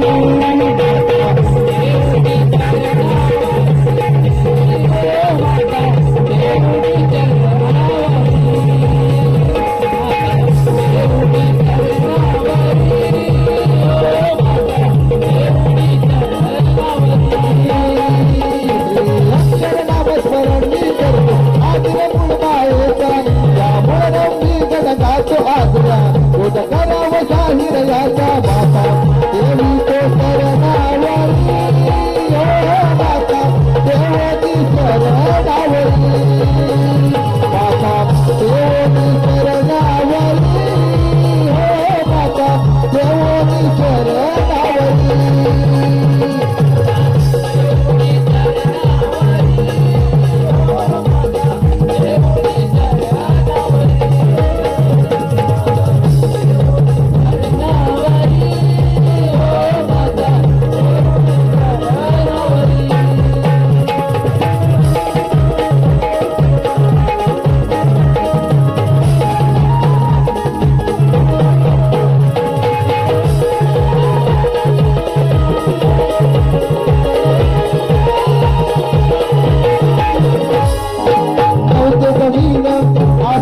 Thank you. Yeah.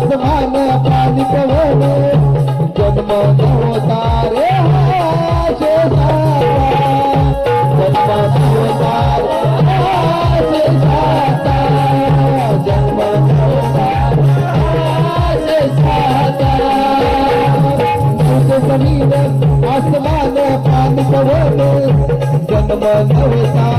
पद्मान पानी पवन जन्म नवता रे शेषा जन्म नवता शेषाता जन्म नवता शेषाता जमीन आसमान पाणी पवन जन्म नवता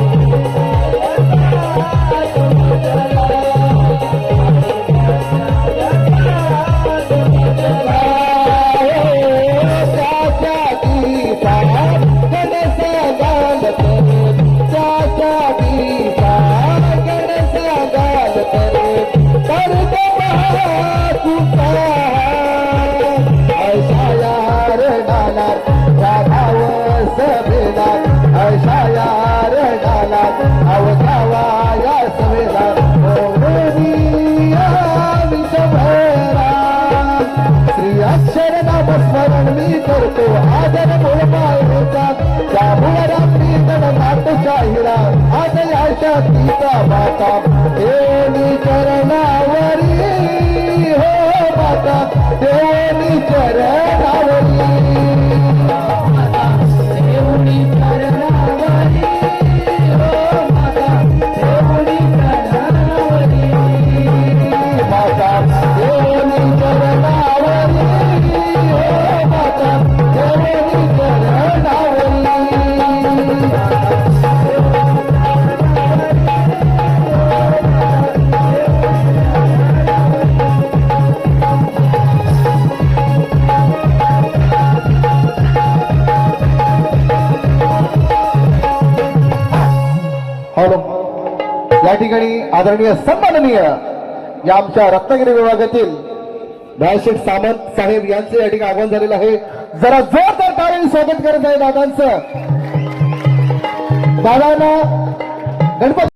राहिला. आदल्या तिचा बाता देवनी चरणावरी. हो माता देवनी चरण ठिकाणी आदरणीय सन्माननीय या आमच्या रत्नागिरी विभागातील राजशेठ सामंत साहेब यांचे या ठिकाणी आगमन झालेलं आहे. जरा जोरदार टाळी स्वागत करत आहे दादांचं. दादांना गणपती